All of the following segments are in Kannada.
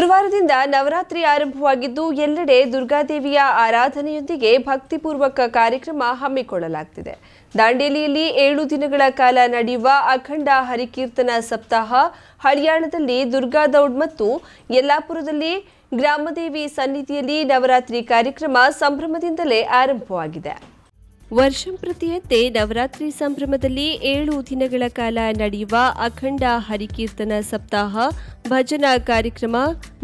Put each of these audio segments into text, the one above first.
ಗುರುವಾರದಿಂದ ನವರಾತ್ರಿ ಆರಂಭವಾಗಿದ್ದು, ಎಲ್ಲೆಡೆ ದುರ್ಗಾದೇವಿಯ ಆರಾಧನೆಯೊಂದಿಗೆ ಭಕ್ತಿಪೂರ್ವಕ ಕಾರ್ಯಕ್ರಮ ಹಮ್ಮಿಕೊಳ್ಳಲಾಗ್ತಿದೆ. ದಾಂಡೇಲಿಯಲ್ಲಿ ಏಳು ದಿನಗಳ ಕಾಲ ನಡೆಯುವ ಅಖಂಡ ಹರಿಕೀರ್ತನ ಸಪ್ತಾಹ ಹರಿಯಾಣದಲ್ಲಿ ದುರ್ಗಾ ದೌಡ್ ಮತ್ತು ಯಲ್ಲಾಪುರದಲ್ಲಿ ಗ್ರಾಮದೇವಿ ಸನ್ನಿಧಿಯಲ್ಲಿ ನವರಾತ್ರಿ ಕಾರ್ಯಕ್ರಮ ಸಂಭ್ರಮದಿಂದಲೇ ಆರಂಭವಾಗಿದೆ. ವರ್ಷಂಪ್ರತಿಯಂತೆ ನವರಾತ್ರಿ ಸಂಭ್ರಮದಲ್ಲಿ ಏಳು ದಿನಗಳ ಕಾಲ ನಡೆಯುವ ಅಖಂಡ ಹರಿಕೀರ್ತನ ಸಪ್ತಾಹ, ಭಜನಾ ಕಾರ್ಯಕ್ರಮ,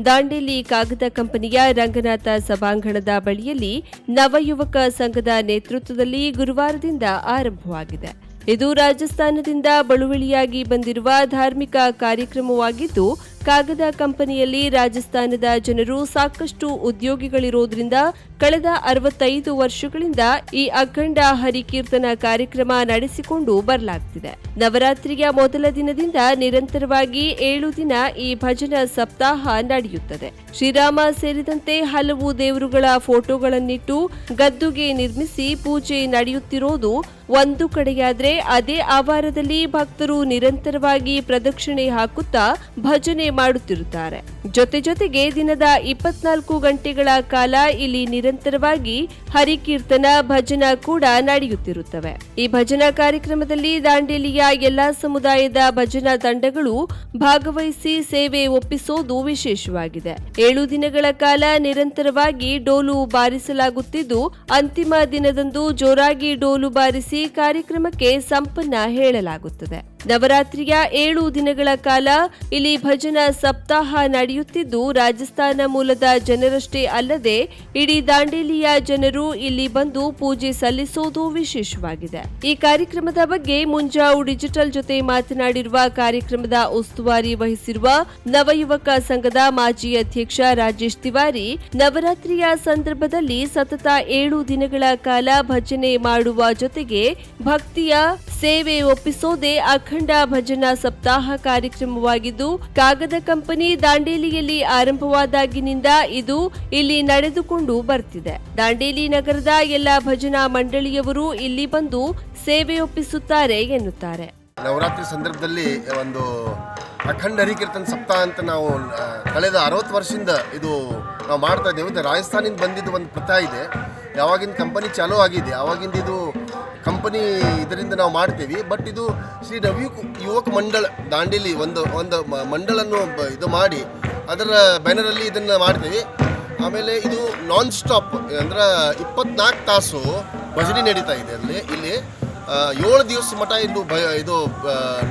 ದಾಂಡೇಲಿ ಕಾಗದ ಕಂಪನಿಯ ರಂಗನಾಥ ಸಭಾಂಗಣದ ಬಳಿಯಲ್ಲಿ ನವಯುವಕ ಸಂಘದ ನೇತೃತ್ವದಲ್ಲಿ ಗುರುವಾರದಿಂದ ಆರಂಭವಾಗಿದೆ. ಇದು ರಾಜಸ್ಥಾನದಿಂದ ಬಳುವಳಿಯಾಗಿ ಬಂದಿರುವ ಧಾರ್ಮಿಕ ಕಾರ್ಯಕ್ರಮವಾಗಿದ್ದು ಕಾಗದ ಕಂಪನಿಯಲ್ಲಿ ರಾಜಸ್ಥಾನದ ಜನರು ಸಾಕಷ್ಟು ಉದ್ಯೋಗಿಗಳಿರೋದ್ರಿಂದ ಕಳೆದ ಅರವತ್ತೈದು ವರ್ಷಗಳಿಂದ ಈ ಅಖಂಡ ಹರಿಕೀರ್ತನ ಕಾರ್ಯಕ್ರಮ ನಡೆಸಿಕೊಂಡು ಬರಲಾಗ್ತಿದೆ. ನವರಾತ್ರಿಯ ಮೊದಲ ದಿನದಿಂದ ನಿರಂತರವಾಗಿ ಏಳು ದಿನ ಈ ಭಜನ ಸಪ್ತಾಹ ನಡೆಯುತ್ತದೆ. ಶ್ರೀರಾಮ ಸೇರಿದಂತೆ ಹಲವು ದೇವರುಗಳ ಫೋಟೋಗಳನ್ನಿಟ್ಟು ಗದ್ದುಗೆ ನಿರ್ಮಿಸಿ ಪೂಜೆ ನಡೆಯುತ್ತಿರೋದು ಒಂದು ಕಡೆಯಾದ್ರೆ ಅದೇ ಆವಾರದಲ್ಲಿ ಭಕ್ತರು ನಿರಂತರವಾಗಿ ಪ್ರದಕ್ಷಿಣೆ ಹಾಕುತ್ತಾ ಭಜನೆ ಮಾಡುತ್ತಿರುತ್ತಾರೆ. ಜೊತೆ ಜೊತೆಗೆ ದಿನದ ಇಪ್ಪತ್ನಾಲ್ಕು ಗಂಟೆಗಳ ಕಾಲ ಇಲ್ಲಿ ನಿರಂತರವಾಗಿ ಹರಿಕೀರ್ತನ, ಭಜನಾ ಕೂಡ ನಡೆಯುತ್ತಿರುತ್ತವೆ. ಈ ಭಜನಾ ಕಾರ್ಯಕ್ರಮದಲ್ಲಿ ದಾಂಡೇಲಿಯ ಎಲ್ಲಾ ಸಮುದಾಯದ ಭಜನಾ ತಂಡಗಳು ಭಾಗವಹಿಸಿ ಸೇವೆ ಒಪ್ಪಿಸೋದು ವಿಶೇಷವಾಗಿದೆ. ಏಳು ದಿನಗಳ ಕಾಲ ನಿರಂತರವಾಗಿ ಡೋಲು ಬಾರಿಸಲಾಗುತ್ತಿದ್ದು, ಅಂತಿಮ ದಿನದಂದು ಜೋರಾಗಿ ಡೋಲು ಬಾರಿಸಿ ಕಾರ್ಯಕ್ರಮಕ್ಕೆ ಸಂಪನ್ನ ಹೇಳಲಾಗುತ್ತದೆ. ನವರಾತ್ರಿಯ ಏಳು ದಿನಗಳ ಕಾಲ ಇಲ್ಲಿ ಭಜನಾ ಸಪ್ತಾಹ ನಡೆಯುತ್ತಿದ್ದು, ರಾಜಸ್ಥಾನ ಮೂಲದ ಜನರಷ್ಟೇ ಅಲ್ಲದೆ ಇಡೀ ದಾಂಡೇಲಿಯ ಜನರು ಇಲ್ಲಿ ಬಂದು ಪೂಜೆ ಸಲ್ಲಿಸೋದು ವಿಶೇಷವಾಗಿದೆ. ಈ ಕಾರ್ಯಕ್ರಮದ ಬಗ್ಗೆ ಮುಂಜಾವು ಡಿಜಿಟಲ್ ಜೊತೆ ಮಾತನಾಡಿರುವ ಕಾರ್ಯಕ್ರಮದ ಉಸ್ತುವಾರಿ ವಹಿಸಿರುವ ನವಯುವಕ ಸಂಘದ ಮಾಜಿ ಅಧ್ಯಕ್ಷ ರಾಜೇಶ್ ತಿವಾರಿ, ನವರಾತ್ರಿಯ ಸಂದರ್ಭದಲ್ಲಿ ಸತತ ಏಳು ದಿನಗಳ ಕಾಲ ಭಜನೆ ಮಾಡುವ ಜೊತೆಗೆ ಭಕ್ತಿಯ ಸೇವೆ ಒಪ್ಪಿಸೋದೇ ಅಖಂಡ ಭಜನಾ ಸಪ್ತಾಹ ಕಾರ್ಯಕ್ರಮವಾಗಿದ್ದು, ಕಾಗದ ಕಂಪನಿ ದಾಂಡೇಲಿಯಲ್ಲಿ ಆರಂಭವಾದಾಗಿನಿಂದ ಇದು ಇಲ್ಲಿ ನಡೆದುಕೊಂಡು ಬರ್ತಿದೆ. ದಾಂಡೇಲಿ ನಗರದ ಎಲ್ಲ ಭಜನಾ ಮಂಡಳಿಯವರು ಇಲ್ಲಿ ಬಂದು ಸೇವೆ ಒಪ್ಪಿಸುತ್ತಾರೆ ಎನ್ನುತ್ತಾರೆ. ನವರಾತ್ರಿ ಸಂದರ್ಭದಲ್ಲಿ ಒಂದು ಅಖಂಡ ಹರಿಕೀರ್ತನ ಸಪ್ತಾಹ ಅಂತ ನಾವು ಕಳೆದ ಅರವತ್ತು ವರ್ಷದಿಂದ ಇದು ನಾವು ಮಾಡ್ತಾ ಇದ್ದೇವೆ. ಇದು ರಾಜಸ್ಥಾನಿಂದ ಬಂದಿದ್ದು ಒಂದು ಪ್ರಥಾ ಇದೆ. ಯಾವಾಗಿಂದ ಕಂಪನಿ ಚಾಲೂ ಆಗಿದೆ ಆವಾಗಿಂದ ಇದು ಕಂಪನಿ ಇದರಿಂದ ನಾವು ಮಾಡ್ತೀವಿ. ಬಟ್ ಇದು ಶ್ರೀ ರವಿ ಯುವಕ ಮಂಡಳ ದಾಂಡೇಲಿ ಒಂದು ಒಂದು ಮಂಡಳನ್ನು ಇದು ಮಾಡಿ ಅದರ ಬ್ಯಾನರಲ್ಲಿ ಇದನ್ನು ಮಾಡ್ತೀವಿ. ಆಮೇಲೆ ಇದು ನಾನ್ ಸ್ಟಾಪ್ ಅಂದ್ರೆ ಇಪ್ಪತ್ನಾಲ್ಕು ತಾಸು ಭಜನೆ ನಡೀತಾ ಇದೆ ಅಲ್ಲಿ, ಇಲ್ಲಿ ಏಳು ದಿವಸ ಮಠ ಇದು ಇದು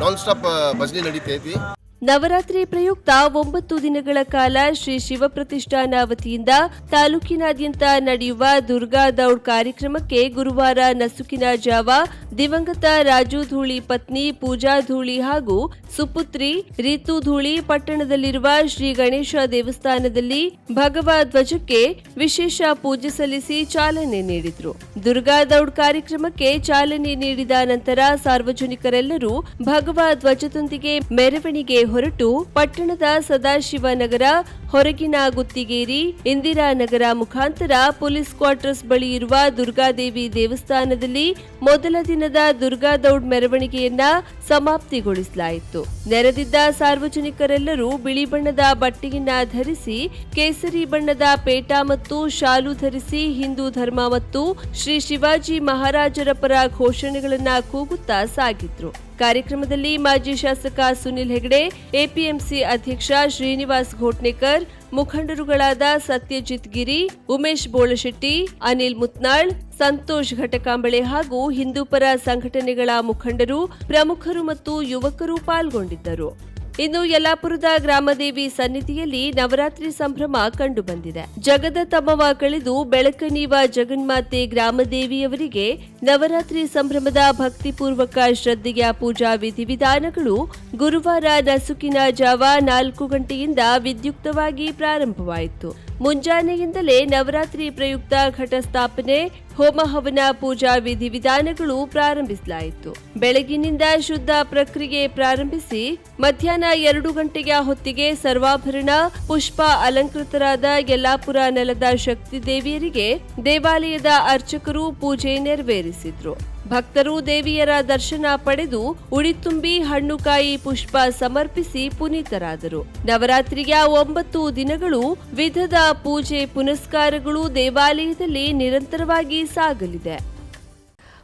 ನಾನ್ ಸ್ಟಾಪ್ ಭಜನೆ ನಡೀತೈತಿ. ನವರಾತ್ರಿ ಪ್ರಯುಕ್ತ ಒಂಬತ್ತು ದಿನಗಳ ಕಾಲ ಶ್ರೀ ಶಿವಪ್ರತಿಷ್ಠಾನ ವತಿಯಿಂದ ತಾಲೂಕಿನಾದ್ಯಂತ ನಡೆಯುವ ದುರ್ಗಾ ದೌಡ್ ಕಾರ್ಯಕ್ರಮಕ್ಕೆ ಗುರುವಾರ ನಸುಕಿನ ಜಾವ, ದಿವಂಗತ ರಾಜು ಧೂಳಿ ಪತ್ನಿ ಪೂಜಾ ಧೂಳಿ ಹಾಗೂ ಸುಪುತ್ರಿ ರೀತು ಧೂಳಿ ಪಟ್ಟಣದಲ್ಲಿರುವ ಶ್ರೀ ಗಣೇಶ ದೇವಸ್ಥಾನದಲ್ಲಿ ಭಗವ ಧ್ವಜಕ್ಕೆ ವಿಶೇಷ ಪೂಜೆ ಸಲ್ಲಿಸಿ ಚಾಲನೆ ನೀಡಿದ್ರು. ದುರ್ಗಾ ದೌಡ್ ಕಾರ್ಯಕ್ರಮಕ್ಕೆ ಚಾಲನೆ ನೀಡಿದ ನಂತರ ಸಾರ್ವಜನಿಕರೆಲ್ಲರೂ ಭಗವ ಧ್ವಜದೊಂದಿಗೆ ಮೆರವಣಿಗೆ ಹೊರಟು ಪಟ್ಟಣದ ಸದಾಶಿವನಗರ ಹೊರಗಿನ ಗುತ್ತಿಗೇರಿ ಇಂದಿರಾನಗರ ಮುಖಾಂತರ ಪೊಲೀಸ್ ಕ್ವಾರ್ಟರ್ಸ್ ಬಳಿ ಇರುವ ದುರ್ಗಾದೇವಿ ದೇವಸ್ಥಾನದಲ್ಲಿ ಮೊದಲ ದಿನದ ದುರ್ಗಾ ದೌಡ್ ಮೆರವಣಿಗೆಯನ್ನ ಸಮಾಪ್ತಿಗೊಳಿಸಲಾಯಿತು. ನೆರೆದಿದ್ದ ಸಾರ್ವಜನಿಕರೆಲ್ಲರೂ ಬಿಳಿ ಬಣ್ಣದ ಬಟ್ಟೆಯನ್ನ ಧರಿಸಿ, ಕೇಸರಿ ಬಣ್ಣದ ಪೇಟ ಮತ್ತು ಶಾಲು ಧರಿಸಿ ಹಿಂದೂ ಧರ್ಮ ಮತ್ತು ಶ್ರೀ ಶಿವಾಜಿ ಮಹಾರಾಜರ ಪರ ಘೋಷಣೆಗಳನ್ನ ಕೂಗುತ್ತಾ ಸಾಗಿದ್ರು. ಕಾರ್ಯಕ್ರಮದಲ್ಲಿ ಮಾಜಿ ಶಾಸಕ ಸುನಿಲ್ ಹೆಗಡೆ, ಎಪಿಎಂಸಿ ಅಧ್ಯಕ್ಷ ಶ್ರೀನಿವಾಸ್ ಘೋಟ್ನೇಕರ್, ಮುಖಂಡರುಗಳಾದ ಸತ್ಯಜಿತ್ ಗಿರಿ, ಉಮೇಶ್ ಬೋಳಶೆಟ್ಟಿ, ಅನಿಲ್ ಮುತ್ನಾಳ್, ಸಂತೋಷ್ ಘಟಕಾಂಬಳೆ ಹಾಗೂ ಹಿಂದೂಪರ ಸಂಘಟನೆಗಳ ಮುಖಂಡರು, ಪ್ರಮುಖರು ಮತ್ತು ಯುವಕರು ಪಾಲ್ಗೊಂಡಿದ್ದರು. ಇನ್ನು ಯಲ್ಲಾಪುರದ ಗ್ರಾಮದೇವಿ ಸನ್ನಿಧಿಯಲ್ಲಿ ನವರಾತ್ರಿ ಸಂಭ್ರಮ ಕಂಡುಬಂದಿದೆ. ಜಗದ ತಮ್ಮವ ಕಳೆದು ಬೆಳಕನೀವ ಜಗನ್ಮಾತೆ ಗ್ರಾಮದೇವಿಯವರಿಗೆ ನವರಾತ್ರಿ ಸಂಭ್ರಮದ ಭಕ್ತಿಪೂರ್ವಕ ಶ್ರದ್ಧೆಯ ಪೂಜಾ ವಿಧಿವಿಧಾನಗಳು ಗುರುವಾರ ನಸುಕಿನ ಜಾವ ನಾಲ್ಕು ಗಂಟೆಯಿಂದ ವಿದ್ಯುಕ್ತವಾಗಿ ಪ್ರಾರಂಭವಾಯಿತು. ಮುಂಜಾನೆಯಿಂದಲೇ ನವರಾತ್ರಿ ಪ್ರಯುಕ್ತ ಘಟಸ್ಥಾಪನೆ ಹೋಮ ಹವನ ಪೂಜಾ ವಿಧಿವಿಧಾನಗಳು ಪ್ರಾರಂಭಿಸಲಾಯಿತು. ಬೆಳಗಿನಿಂದ ಶುದ್ಧ ಪ್ರಕ್ರಿಯೆ ಪ್ರಾರಂಭಿಸಿ, ಮಧ್ಯಾಹ್ನ ಎರಡು ಗಂಟೆಯ ಹೊತ್ತಿಗೆ ಸರ್ವಾಭರಣ, ಪುಷ್ಪ ಅಲಂಕೃತರಾದ ಯಲ್ಲಾಪುರ ನೆಲದ ಶಕ್ತಿ ದೇವಿಯರಿಗೆ ದೇವಾಲಯದ ಅರ್ಚಕರು ಪೂಜೆ ನೆರವೇರಿಸಿದ್ರು. ಭಕ್ತರು ದೇವಿಯರ ದರ್ಶನ ಪಡೆದು ಉಡಿತುಂಬಿ ಹಣ್ಣುಕಾಯಿ ಪುಷ್ಪ ಸಮರ್ಪಿಸಿ ಪುನೀತರಾದರು. ನವರಾತ್ರಿಯ ಒಂಬತ್ತು ದಿನಗಳು ವಿಧದ ಪೂಜೆ ಪುನಸ್ಕಾರಗಳು ದೇವಾಲಯದಲ್ಲಿ ನಿರಂತರವಾಗಿ ಸಾಗಲಿದೆ.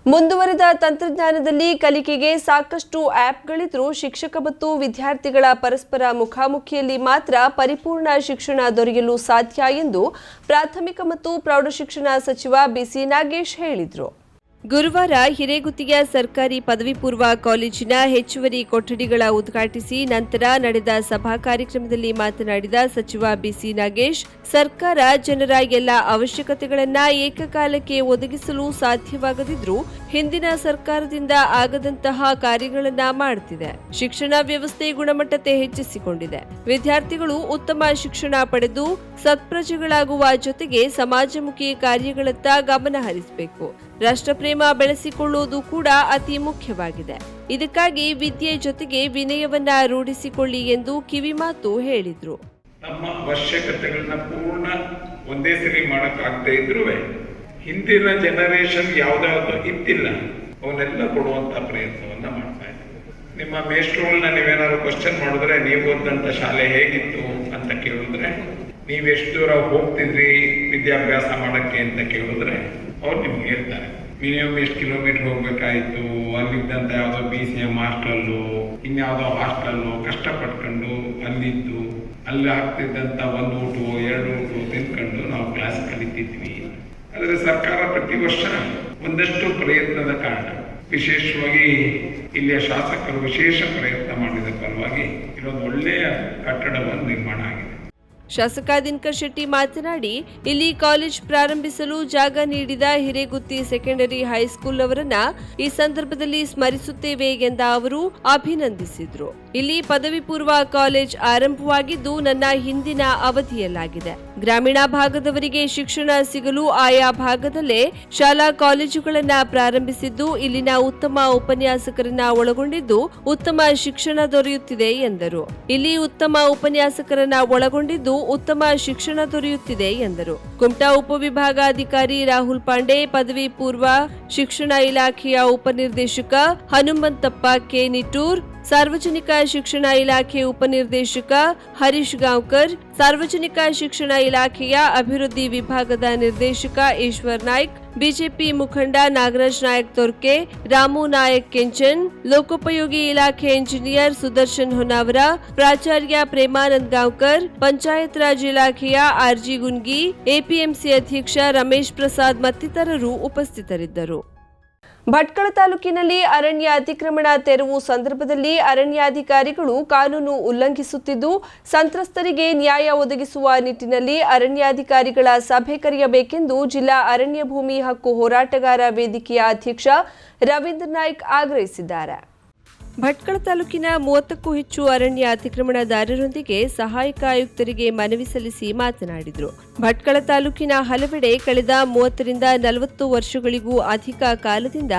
ಮುಂದುವರೆದ ತಂತ್ರಜ್ಞಾನದಲ್ಲಿ ಕಲಿಕೆಗೆ ಸಾಕಷ್ಟು ಆಪ್ಗಳಿದ್ರೂ ಶಿಕ್ಷಕ ಮತ್ತು ವಿದ್ಯಾರ್ಥಿಗಳ ಪರಸ್ಪರ ಮುಖಾಮುಖಿಯಲ್ಲಿ ಮಾತ್ರ ಪರಿಪೂರ್ಣ ಶಿಕ್ಷಣ ದೊರೆಯಲು ಸಾಧ್ಯ ಎಂದು ಪ್ರಾಥಮಿಕ ಮತ್ತು ಪ್ರೌಢಶಿಕ್ಷಣ ಸಚಿವ ಬಿಸಿ ನಾಗೇಶ್ ಹೇಳಿದರು. ಗುರುವಾರ ಹಿರೇಗುತ್ತಿಗೆಯ ಸರ್ಕಾರಿ ಪದವಿ ಪೂರ್ವ ಕಾಲೇಜಿನ ಹೆಚ್ಚುವರಿ ಕೊಠಡಿಗಳ ಉದ್ಘಾಟಿಸಿ ನಂತರ ನಡೆದ ಸಭಾ ಕಾರ್ಯಕ್ರಮದಲ್ಲಿ ಮಾತನಾಡಿದ ಸಚಿವ ಬಿಸಿ ನಾಗೇಶ್, ಸರ್ಕಾರ ಜನರ ಎಲ್ಲ ಅವಶ್ಯಕತೆಗಳನ್ನು ಏಕಕಾಲಕ್ಕೆ ಒದಗಿಸಲು ಸಾಧ್ಯವಾಗದಿದ್ರೂ ಹಿಂದಿನ ಸರ್ಕಾರದಿಂದ ಆಗದಂತಹ ಕಾರ್ಯಗಳನ್ನ ಮಾಡುತ್ತಿದೆ ಶಿಕ್ಷಣ ವ್ಯವಸ್ಥೆ ಗುಣಮಟ್ಟತೆ ಹೆಚ್ಚಿಸಿಕೊಂಡಿದೆ. ವಿದ್ಯಾರ್ಥಿಗಳು ಉತ್ತಮ ಶಿಕ್ಷಣ ಪಡೆದು ಸತ್ಪ್ರಜೆಗಳಾಗುವ ಜೊತೆಗೆ ಸಮಾಜಮುಖಿ ಕಾರ್ಯಗಳತ್ತ ಗಮನ ಹರಿಸಬೇಕು. ರಾಷ್ಟ್ರಪ್ರೇಮ ಬೆಳೆಸಿಕೊಳ್ಳುವುದು ಕೂಡ ಅತಿ ಮುಖ್ಯವಾಗಿದೆ. ಇದಕ್ಕಾಗಿ ವಿದ್ಯೆ ಜೊತೆಗೆ ವಿನಯವನ್ನ ರೂಢಿಸಿಕೊಳ್ಳಿ ಎಂದು ಕಿವಿಮಾತು ಹೇಳಿದ್ರು. ನಮ್ಮ ಅವಶ್ಯಕತೆಗಳನ್ನ ಪೂರ್ಣ ಒಂದೇ ಸರಿ ಮಾಡಕ್ಕಾಗದೇ ಇದ್ರೂ ಹಿಂದಿನ ಜನರೇಷನ್ ಯಾವ್ದಾವ್ದು ಇತ್ತಿಲ್ಲ ಅವನ್ನೆಲ್ಲ ಕೊಡುವಂತ ಪ್ರಯತ್ನವನ್ನ ಮಾಡ್ತಾ ಇದ್ದೀವಿ ನಿಮ್ಮ ಮೇಷ್ಟ್ರುಗಳನ್ನ ನೀವೇನಾದ್ರು ಕ್ವಶನ್ ಮಾಡಿದ್ರೆ ನೀವು ಓದಂತ ಶಾಲೆ ಹೇಗಿತ್ತು ಅಂತ ಕೇಳಿದ್ರೆ, ನೀವು ಎಷ್ಟು ದೂರ ಹೋಗ್ತಿದ್ರಿ ವಿದ್ಯಾಭ್ಯಾಸ ಮಾಡಕ್ಕೆ ಅಂತ ಕೇಳಿದ್ರೆ, ಅವ್ರು ನಿಮ್ಗೆ ಹೇಳ್ತಾರೆ. ಮಿನಿಮಮ್ ಎಷ್ಟು ಕಿಲೋಮೀಟರ್ ಹೋಗ್ಬೇಕಾಯ್ತು, ಅಲ್ಲಿದ್ದಂತ ಯಾವುದೋ ಬಿ ಸಿ ಎಂ ಹಾಸ್ಟೆಲ್ಲು ಇನ್ಯಾವುದೋ ಹಾಸ್ಟೆಲ್ಲು ಕಷ್ಟಪಟ್ಕೊಂಡು ಅಲ್ಲಿದ್ದು, ಅಲ್ಲಿ ಆಗ್ತಿದ್ದಂತ ಒಂದು ಊಟ, ಎರಡು ಊಟ ತಿನ್ಕೊಂಡು ನಾವು ಕ್ಲಾಸ್ ಕಲಿತಿದ್ವಿ. ಆದರೆ ಸರ್ಕಾರ ಪ್ರತಿ ವರ್ಷ ಒಂದಷ್ಟು ಪ್ರಯತ್ನದ ಕಾರಣ, ವಿಶೇಷವಾಗಿ ಇಲ್ಲಿಯ ಶಾಸಕರು ವಿಶೇಷ ಪ್ರಯತ್ನ ಮಾಡಿದ ಪರವಾಗಿ ಇಲ್ಲೊಂದು ಒಳ್ಳೆಯ ಕಟ್ಟಡವನ್ನು ನಿರ್ಮಾಣ ಆಗಿದೆ. ಶಾಸಕ ದಿನಕರ್ ಶೆಟ್ಟಿ ಮಾತನಾಡಿ, ಇಲ್ಲಿ ಕಾಲೇಜ್ ಪ್ರಾರಂಭಿಸಲು ಜಾಗ ನೀಡಿದ ಹಿರೇಗುತ್ತಿ ಸೆಕೆಂಡರಿ ಹೈಸ್ಕೂಲ್ ಅವರನ್ನ ಈ ಸಂದರ್ಭದಲ್ಲಿ ಸ್ಮರಿಸುತ್ತೇವೆ ಎಂದ ಅವರು ಅಭಿನಂದಿಸಿದ್ರು. ಇಲ್ಲಿ ಪದವಿ ಪೂರ್ವ ಕಾಲೇಜ್ ಆರಂಭವಾಗಿದ್ದು ನನ್ನ ಹಿಂದಿನ ಅವಧಿಯಲ್ಲಾಗಿದೆ. ಗ್ರಾಮೀಣ ಭಾಗದವರಿಗೆ ಶಿಕ್ಷಣ ಸಿಗಲು ಆಯಾ ಭಾಗದಲ್ಲೇ ಶಾಲಾ ಕಾಲೇಜುಗಳನ್ನ ಪ್ರಾರಂಭಿಸಿದ್ದು ಇಲ್ಲಿನ ಉತ್ತಮ ಉಪನ್ಯಾಸಕರನ್ನ ಒಳಗೊಂಡಿದ್ದು ಉತ್ತಮ ಶಿಕ್ಷಣ ದೊರೆಯುತ್ತಿದೆ ಎಂದರು. ಇಲ್ಲಿ ಉತ್ತಮ ಉಪನ್ಯಾಸಕರನ್ನ ಒಳಗೊಂಡಿದ್ದು ಉತ್ತಮ ಶಿಕ್ಷಣ ದೊರೆಯುತ್ತಿದೆ ಎಂದರು. ಕುಮಟಾ ಉಪವಿಭಾಗಾಧಿಕಾರಿ ರಾಹುಲ್ ಪಾಂಡೆ, ಪದವಿ ಪೂರ್ವ ಶಿಕ್ಷಣ ಇಲಾಖೆಯ ಉಪನಿರ್ದೇಶಕ ಹನುಮಂತಪ್ಪ, ಕೆ ನಿಟೂರ್ ಸಾರ್ವಜನಿಕ ಶಿಕ್ಷಣ ಇಲಾಖೆ ಉಪನಿರ್ದೇಶಕ ಹರೀಶ್ ಗಾಂವ್ಕರ್, ಸಾರ್ವಜನಿಕ ಶಿಕ್ಷಣ ಇಲಾಖೆಯ ಅಭಿವೃದ್ಧಿ ವಿಭಾಗದ ನಿರ್ದೇಶಕ ಈಶ್ವರ್ ನಾಯ್ಕ್, ಬಿಜೆಪಿ ಮುಖಂಡ ನಾಗರಾಜ್ ನಾಯಕ್ ತೊರ್ಕೆ, ರಾಮು ನಾಯಕ್ ಕೆಂಚನ್, ಲೋಕೋಪಯೋಗಿ ಇಲಾಖೆ ಇಂಜಿನಿಯರ್ ಸುದರ್ಶನ್ ಹೊನ್ನಾವರ, ಪ್ರಾಚಾರ್ಯ ಪ್ರೇಮಾನಂದ್ ಗಾಂವ್ಕರ್, ಪಂಚಾಯತ್ ರಾಜ್ ಇಲಾಖೆಯ ಆರ್ಜಿ ಗುನ್ಗಿ, ಎಪಿಎಂಸಿ ಅಧ್ಯಕ್ಷ ರಮೇಶ್ ಪ್ರಸಾದ್ ಮತ್ತಿತರರು ಉಪಸ್ಥಿತರಿದ್ದರು. ಭಟ್ಕಳ ತಾಲೂಕಿನಲ್ಲಿ ಅರಣ್ಯ ಅತಿಕ್ರಮಣ ತೆರವು ಸಂದರ್ಭದಲ್ಲಿ ಅರಣ್ಯಾಧಿಕಾರಿಗಳು ಕಾನೂನು ಉಲ್ಲಂಘಿಸುತ್ತಿದ್ದು, ಸಂತ್ರಸ್ತರಿಗೆ ನ್ಯಾಯ ಒದಗಿಸುವ ನಿಟ್ಟಿನಲ್ಲಿ ಅರಣ್ಯಾಧಿಕಾರಿಗಳ ಸಭೆ ಕರೆಯಬೇಕೆಂದು ಜಿಲ್ಲಾ ಅರಣ್ಯ ಭೂಮಿ ಹಕ್ಕು ಹೋರಾಟಗಾರ ವೇದಿಕೆಯ ಅಧ್ಯಕ್ಷ ರವೀಂದ್ರ ನಾಯ್ಕ್ ಆಗ್ರಹಿಸಿದ್ದಾರೆ. ಭಟ್ಕಳ ತಾಲೂಕಿನ ಮೂವತ್ತಕ್ಕೂ ಹೆಚ್ಚು ಅರಣ್ಯ ಅತಿಕ್ರಮಣದಾರರೊಂದಿಗೆ ಸಹಾಯಕ ಆಯುಕ್ತರಿಗೆ ಮನವಿ ಸಲ್ಲಿಸಿ ಮಾತನಾಡಿದರು. ಭಟ್ಕಳ ತಾಲೂಕಿನ ಹಲವೆಡೆ ಕಳೆದ ಮೂವತ್ತರಿಂದ ನಲವತ್ತು ವರ್ಷಗಳಿಗೂ ಅಧಿಕ ಕಾಲದಿಂದ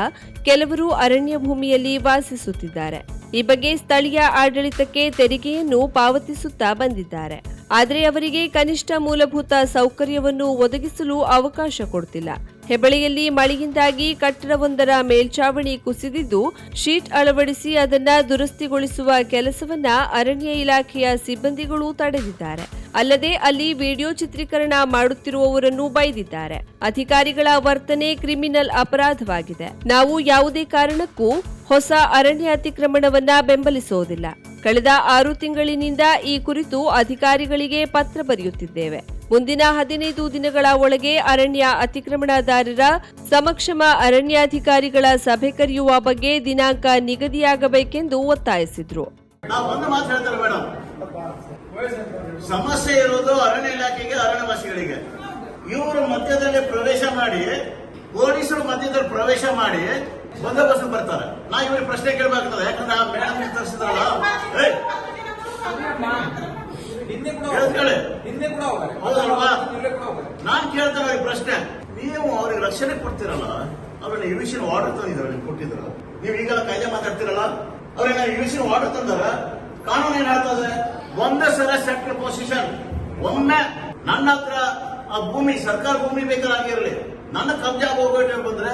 ಕೆಲವರು ಅರಣ್ಯ ಭೂಮಿಯಲ್ಲಿ ವಾಸಿಸುತ್ತಿದ್ದಾರೆ. ಈ ಬಗ್ಗೆ ಸ್ಥಳೀಯ ಆಡಳಿತಕ್ಕೆ ತೆರಿಗೆಯನ್ನು ಪಾವತಿಸುತ್ತಾ ಬಂದಿದ್ದಾರೆ. ಆದರೆ ಅವರಿಗೆ ಕನಿಷ್ಠ ಮೂಲಭೂತ ಸೌಕರ್ಯವನ್ನು ಒದಗಿಸಲು ಅವಕಾಶ ಕೊಡ್ತಿಲ್ಲ. ಹೆಬಳಿಯಲ್ಲಿ ಮಳೆಯಿಂದಾಗಿ ಕಟ್ಟಡವೊಂದರ ಮೇಲ್ಚಾವಣಿ ಕುಸಿದಿದ್ದು, ಶೀಟ್ ಅಳವಡಿಸಿ ಅದನ್ನ ದುರಸ್ತಿಗೊಳಿಸುವ ಕೆಲಸವನ್ನ ಅರಣ್ಯ ಇಲಾಖೆಯ ಸಿಬ್ಬಂದಿಗಳು ತಡೆದಿದ್ದಾರೆ. ಅಲ್ಲದೆ ಅಲ್ಲಿ ವಿಡಿಯೋ ಚಿತ್ರೀಕರಣ ಮಾಡುತ್ತಿರುವವರನ್ನು ಬೈದಿದ್ದಾರೆ. ಅಧಿಕಾರಿಗಳ ವರ್ತನೆ ಕ್ರಿಮಿನಲ್ ಅಪರಾಧವಾಗಿದೆ. ನಾವು ಯಾವುದೇ ಕಾರಣಕ್ಕೂ ಹೊಸ ಅರಣ್ಯ ಅತಿಕ್ರಮಣವನ್ನ ಬೆಂಬಲಿಸುವುದಿಲ್ಲ. ಕಳೆದ ಆರು ತಿಂಗಳಿನಿಂದ ಈ ಕುರಿತು ಅಧಿಕಾರಿಗಳಿಗೆ ಪತ್ರ ಬರೆಯುತ್ತಿದ್ದೇವೆ. ಮುಂದಿನ ಹದಿನೈದು ದಿನಗಳ ಒಳಗೆ ಅರಣ್ಯ ಅತಿಕ್ರಮಣದಾರರ ಸಮಕ್ಷಮ ಅರಣ್ಯಾಧಿಕಾರಿಗಳ ಸಭೆ ಕರೆಯುವ ಬಗ್ಗೆ ದಿನಾಂಕ ನಿಗದಿಯಾಗಬೇಕೆಂದು ಒತ್ತಾಯಿಸಿದ್ರು. ಸಮಸ್ಯೆ ಇರೋದು ಅರಣ್ಯ ಇಲಾಖೆಗೆ, ಅರಣ್ಯವಾಸಿಗಳಿಗೆ. ಇವರು ಮಧ್ಯದಲ್ಲಿ ಪ್ರವೇಶ ಮಾಡಿ, ಪೊಲೀಸರು ಮಧ್ಯದಲ್ಲಿ ಪ್ರವೇಶ ಮಾಡಿ ಬಂದೋಬಸ್ತ್ ಬರ್ತಾರೆ. ನಾ ಇವ್ರಿಗೆ ಪ್ರಶ್ನೆ ಕೇಳಬೇಕಾಗ್ತದೆ. ಯಾಕಂದ್ರೆ ಆ ಮೇಡಮ್ ತರಿಸಿದ್ರಲ್ಲ. ಕೂಡ ಕೂಡ ಹೋಗ್ತಾರೆ. ಹೌದಲ್ವಾ? ಇಲ್ಲೇ ಕೂಡ ಹೋಗ್ತಾರೆ. ನಾನ್ ಕೇಳ್ತೇನೆ ಈ ಪ್ರಶ್ನೆ. ನೀವು ಅವ್ರಿಗೆ ರಕ್ಷಣೆ ಕೊಡ್ತೀರಲ್ಲ ಅವ್ರನ್ನ ಇವಿಷನ್ ಆರ್ಡರ್ ತಂದಿದ್ರ ನೀವು ಕೊಟ್ಟಿದ್ರ ನೀವು ಈಗೆಲ್ಲ ಕಾಯ್ದೆ ಮಾತಾಡ್ತಿರಲ್ಲ ಅವ್ರನ್ನ ಇವಿಷನ್ ಆರ್ಡರ್ ತಂದಾರ ಕಾನೂನು ಏನ್ ಹೇಳ್ತದೆ ಒಂದೇ ಸಲ ಸೆಟ್ ಪೊಸಿಷನ್ ಒಮ್ಮೆ ನನ್ನ ಹತ್ರ ಆ ಭೂಮಿ ಸರ್ಕಾರ ಭೂಮಿ ಬೇಕಾಗಿರಲಿ ನನ್ನ ಕಬ್ಜಾ ಹೋಗ್ಬೇಕು ಬಂದ್ರೆ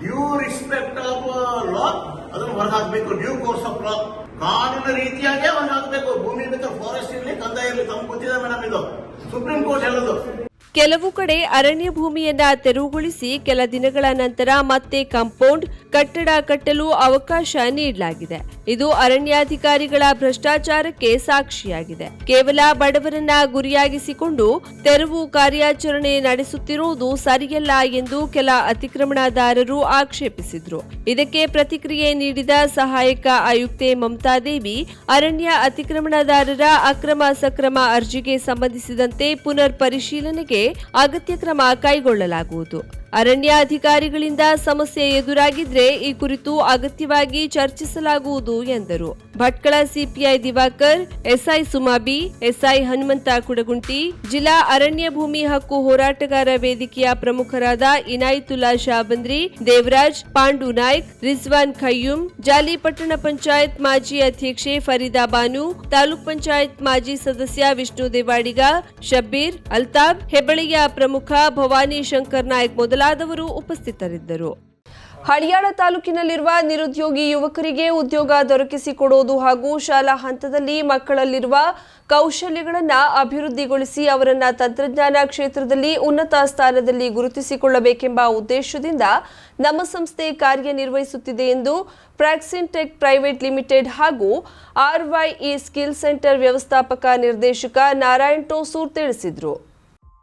ಡ್ಯೂ ರಿಸ್ಪೆಕ್ಟ್ ಆಫ್ ಲಾ ಅದನ್ನು ಹೊರಹಾಕಬೇಕು ನ್ಯೂ ಕೋರ್ಸ್ ಆಫ್ ಲಾ ಕಾನೂನು ರೀತಿಯಾಗೇ ಹಾಕಬೇಕು ಭೂಮಿ ಬೇಕಾದ್ರೆ ಫಾರೆಸ್ಟ್ ಇರಲಿ ಕಂದಾಯ ಇರಲಿ, ತಮ್ಮ ಗೊತ್ತಿದೆ ಮೇಡಮ್ ಇದು. ಸುಪ್ರೀಂ ಕೋರ್ಟ್ ಹೇಳೋದು. ಕೆಲವು ಕಡೆ ಅರಣ್ಯ ಭೂಮಿಯನ್ನ ತೆರವುಗೊಳಿಸಿ ಕೆಲ ದಿನಗಳ ನಂತರ ಮತ್ತೆ ಕಾಂಪೌಂಡ್ ಕಟ್ಟಡ ಕಟ್ಟಲು ಅವಕಾಶ ನೀಡಲಾಗಿದೆ. ಇದು ಅರಣ್ಯಾಧಿಕಾರಿಗಳ ಭ್ರಷ್ಟಾಚಾರಕ್ಕೆ ಸಾಕ್ಷಿಯಾಗಿದೆ. ಕೇವಲ ಬಡವರನ್ನ ಗುರಿಯಾಗಿಸಿಕೊಂಡು ತೆರವು ಕಾರ್ಯಾಚರಣೆ ನಡೆಸುತ್ತಿರುವುದು ಸರಿಯಲ್ಲ ಎಂದು ಕೆಲ ಅತಿಕ್ರಮಣದಾರರು ಆಕ್ಷೇಪಿಸಿದ್ರು. ಇದಕ್ಕೆ ಪ್ರತಿಕ್ರಿಯೆ ನೀಡಿದ ಸಹಾಯಕ ಆಯುಕ್ತೆ ಮಮತಾ ದೇವಿ ಅರಣ್ಯ ಅತಿಕ್ರಮಣದಾರರ ಅಕ್ರಮ ಸಕ್ರಮ ಅರ್ಜಿಗೆ ಸಂಬಂಧಿಸಿದಂತೆ ಪುನರ್ ಪರಿಶೀಲನೆಗೆ ಅಗತ್ಯ ಕ್ರಮ ಕೈಗೊಳ್ಳಲಾಗುವುದು. ಅರಣ್ಯ ಅಧಿಕಾರಿಗಳಿಂದ ಸಮಸ್ಯೆ ಎದುರಾಗಿದ್ರೆ ಈ ಕುರಿತು ಅಗತ್ಯವಾಗಿ ಚರ್ಚಿಸಲಾಗುವುದು ಎಂದರು. Bhatkal CPI Diwakar, SI Sumabi, SI Hanumantha Kudaganti, ಜಿಲ್ಲಾ ಅರಣ್ಯ ಭೂಮಿ ಹಕ್ಕು ಹೋರಾಟಗಾರ ವೇದಿಕೆಯ ಪ್ರಮುಖರಾದ ಇನಾಯಿತುಲ್ಲಾ ಶಾಬಂದ್ರಿ, ದೇವರಾಜ್, ಪಾಂಡು ನಾಯ್ಕ್, ರಿಜ್ವಾನ್ ಖಯ್ಯೂಂ ಜಾಲಿ ಪಟ್ಟಣ ಪಂಚಾಯತ್ ಮಾಜಿ ಅಧ್ಯಕ್ಷೆ ಫರೀದಾ ಬಾನು, ತಾಲೂಕ್ ಪಂಚಾಯತ್ ಮಾಜಿ ಸದಸ್ಯ ವಿಷ್ಣು ದೇವಾಡಿಗ, ಶಬ್ಬೀರ್, ಅಲ್ತಾಬ್, ಹೆಬ್ಬಳಿಯ ಪ್ರಮುಖ ಭವಾನಿ ಶಂಕರ್ ನಾಯ್ಕ್ ಮೊದಲಾದವರು ಉಪಸ್ಥಿತರಿದ್ದರು. ಹಳಿಯಾಳ ತಾಲೂಕಿನಲ್ಲಿರುವ ನಿರುದ್ಯೋಗಿ ಯುವಕರಿಗೆ ಉದ್ಯೋಗ ದೊರಕಿಸಿಕೊಡುವುದು ಹಾಗೂ ಶಾಲಾ ಹಂತದಲ್ಲಿ ಮಕ್ಕಳಲ್ಲಿರುವ ಕೌಶಲ್ಯಗಳನ್ನು ಅಭಿವೃದ್ಧಿಗೊಳಿಸಿ ಅವರನ್ನ ತಂತ್ರಜ್ಞಾನ ಕ್ಷೇತ್ರದಲ್ಲಿ ಉನ್ನತ ಸ್ಥಾನದಲ್ಲಿ ಗುರುತಿಸಿಕೊಳ್ಳಬೇಕೆಂಬ ಉದ್ದೇಶದಿಂದ ನಮ್ಮ ಸಂಸ್ಥೆ ಕಾರ್ಯನಿರ್ವಹಿಸುತ್ತಿದೆ ಎಂದು ಪ್ರಾಕ್ಸಿನ್ ಟೆಕ್ ಪ್ರೈವೇಟ್ ಲಿಮಿಟೆಡ್ ಹಾಗೂ ಆರ್ವೈಇ ಸ್ಕಿಲ್ ಸೆಂಟರ್ ವ್ಯವಸ್ಥಾಪಕ ನಿರ್ದೇಶಕ ನಾರಾಯಣ್ ಟೋಸೂರ್ ತಿಳಿಸಿದರು.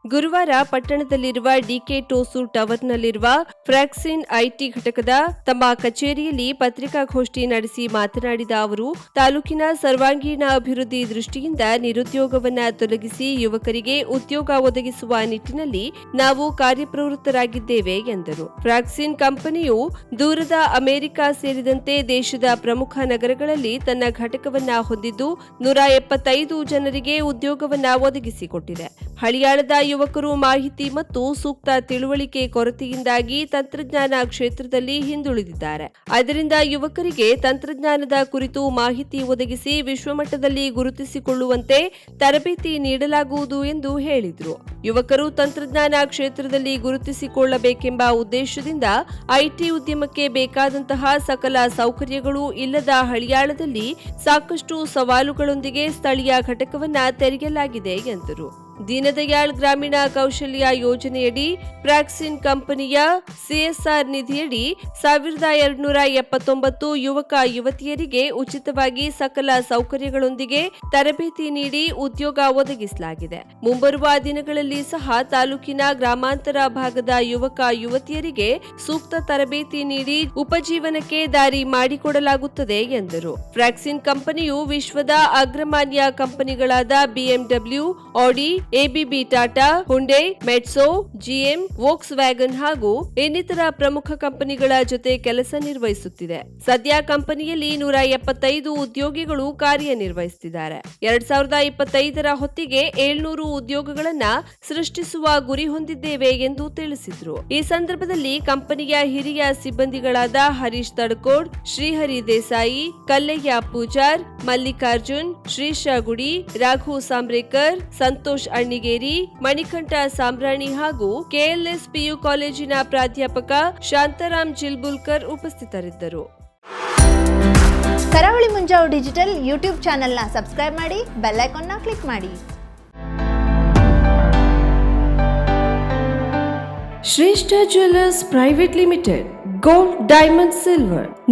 ಗುರುವಾರ ಪಟ್ಟಣದಲ್ಲಿರುವ ಡಿಕೆ ಟೋಸು ಟವರ್ನಲ್ಲಿರುವ ಫ್ರಾಕ್ಸಿನ್ ಐಟಿ ಘಟಕದ ತಮ್ಮ ಕಚೇರಿಯಲ್ಲಿ ಪತ್ರಿಕಾಗೋಷ್ಠಿ ನಡೆಸಿ ಮಾತನಾಡಿದ ಅವರು, ತಾಲೂಕಿನ ಸರ್ವಾಂಗೀಣ ಅಭಿವೃದ್ಧಿ ದೃಷ್ಟಿಯಿಂದ ನಿರುದ್ಯೋಗವನ್ನ ತೊಲಗಿಸಿ ಯುವಕರಿಗೆ ಉದ್ಯೋಗ ಒದಗಿಸುವ ನಿಟ್ಟಿನಲ್ಲಿ ನಾವು ಕಾರ್ಯಪ್ರವೃತ್ತರಾಗಿದ್ದೇವೆ ಎಂದರು. ಫ್ರಾಕ್ಸಿನ್ ಕಂಪನಿಯು ದೂರದ ಅಮೆರಿಕ ಸೇರಿದಂತೆ ದೇಶದ ಪ್ರಮುಖ ನಗರಗಳಲ್ಲಿ ತನ್ನ ಘಟಕವನ್ನ ಹೊಂದಿದ್ದು ನೂರ ಎಪ್ಪತ್ತೈದು ಜನರಿಗೆ ಉದ್ಯೋಗವನ್ನ ಒದಗಿಸಿಕೊಟ್ಟಿದೆ. ಹಳಿಯಾಳದ ಯುವಕರು ಮಾಹಿತಿ ಮತ್ತು ಸೂಕ್ತ ತಿಳುವಳಿಕೆ ಕೊರತೆಯಿಂದಾಗಿ ತಂತ್ರಜ್ಞಾನ ಕ್ಷೇತ್ರದಲ್ಲಿ ಹಿಂದುಳಿದಿದ್ದಾರೆ. ಅದರಿಂದ ಯುವಕರಿಗೆ ತಂತ್ರಜ್ಞಾನದ ಕುರಿತು ಮಾಹಿತಿ ಒದಗಿಸಿ ವಿಶ್ವಮಟ್ಟದಲ್ಲಿ ಗುರುತಿಸಿಕೊಳ್ಳುವಂತೆ ತರಬೇತಿ ನೀಡಲಾಗುವುದು ಎಂದು ಹೇಳಿದರು. ಯುವಕರು ತಂತ್ರಜ್ಞಾನ ಕ್ಷೇತ್ರದಲ್ಲಿ ಗುರುತಿಸಿಕೊಳ್ಳಬೇಕೆಂಬ ಉದ್ದೇಶದಿಂದ ಐಟಿ ಉದ್ಯಮಕ್ಕೆ ಬೇಕಾದಂತಹ ಸಕಲ ಸೌಕರ್ಯಗಳು ಇಲ್ಲದ ಹಳಿಯಾಳದಲ್ಲಿ ಸಾಕಷ್ಟು ಸವಾಲುಗಳೊಂದಿಗೆ ಸ್ಥಳೀಯ ಘಟಕವನ್ನು ತೆರೆಯಲಾಗಿದೆ ಎಂದರು. ದೀನದಯಾಳ್ ಗ್ರಾಮೀಣ ಕೌಶಲ್ಯ ಯೋಜನೆಯಡಿ ಪ್ರಾಕ್ಸಿನ್ ಕಂಪನಿಯ ಸಿಎಸ್ಆರ್ ನಿಧಿಯಡಿ ಸಾವಿರದ ಎರಡುನೂರ ಎಪ್ಪತ್ತೊಂಬತ್ತು ಯುವಕ ಯುವತಿಯರಿಗೆ ಉಚಿತವಾಗಿ ಸಕಲ ಸೌಕರ್ಯಗಳೊಂದಿಗೆ ತರಬೇತಿ ನೀಡಿ ಉದ್ಯೋಗ ಒದಗಿಸಲಾಗಿದೆ. ಮುಂಬರುವ ದಿನಗಳಲ್ಲಿ ಸಹ ತಾಲೂಕಿನ ಗ್ರಾಮಾಂತರ ಭಾಗದ ಯುವಕ ಯುವತಿಯರಿಗೆ ಸೂಕ್ತ ತರಬೇತಿ ನೀಡಿ ಉಪಜೀವನಕ್ಕೆ ದಾರಿ ಮಾಡಿಕೊಡಲಾಗುತ್ತದೆ ಎಂದರು. ಫ್ರಾಕ್ಸಿನ್ ಕಂಪನಿಯು ವಿಶ್ವದ ಅಗ್ರಮಾನ್ಯ ಕಂಪನಿಗಳಾದ BMW, Audi ABB Tata, Hyundai, Metso, GM Volkswagen ಹಾಗೂ ಇನ್ನಿತರ ಪ್ರಮುಖ ಕಂಪನಿಗಳ ಜೊತೆ ಕೆಲಸ ನಿರ್ವಹಿಸುತ್ತಿದೆ. ಸದ್ಯ ಕಂಪನಿಯಲ್ಲಿ ನೂರ ಎಪ್ಪತ್ತೈದು ಉದ್ಯೋಗಿಗಳು ಕಾರ್ಯನಿರ್ವಹಿಸುತ್ತಿದ್ದಾರೆ. ಎರಡ್ ಸಾವಿರದ ಇಪ್ಪತ್ತೈದರ ಹೊತ್ತಿಗೆ ಏಳ್ನೂರು ಉದ್ಯೋಗಗಳನ್ನ ಸೃಷ್ಟಿಸುವ ಗುರಿ ಹೊಂದಿದ್ದೇವೆ ಎಂದು ತಿಳಿಸಿದ್ರು. ಈ ಸಂದರ್ಭದಲ್ಲಿ ಕಂಪನಿಯ ಹಿರಿಯ ಸಿಬ್ಬಂದಿಗಳಾದ ಹರೀಶ್ ತಡ್ಕೋಡ್, ಶ್ರೀಹರಿ ದೇಸಾಯಿ, ಕಲ್ಲಯ್ಯ ಪೂಜಾರ್, ಮಲ್ಲಿಕಾರ್ಜುನ್ ಶ್ರೀಶಾ ಗುಡಿ, ರಾಘು ಸಾಂಬ್ರೇಕರ್, ಸಂತೋಷ್ ಅಣ್ಣಿಗೇರಿ ಮಣಿಕಂಠ ಸಾಂಬ್ರಾಣಿ ಹಾಗೂ ಕೆಎಲ್ಎಸ್ ಪಿಯು ಕಾಲೇಜಿನ ಪ್ರಾಧ್ಯಾಪಕ ಶಾಂತಾರಾಮ್ ಜಿಲ್ಬುಲ್ಕರ್ ಉಪಸ್ಥಿತರಿದ್ದರು. ಕರಾವಳಿ ಮುಂಜಾವು ಡಿಜಿಟಲ್ ಯೂಟ್ಯೂಬ್ ಚಾನೆಲ್ನ ಸಬ್ಸ್ಕ್ರೈಬ್ ಮಾಡಿ ಬೆಲ್ ಐಕಾನ್ನ ಕ್ಲಿಕ್ ಮಾಡಿ. Shreshta jewellers private limited gold diamond silver.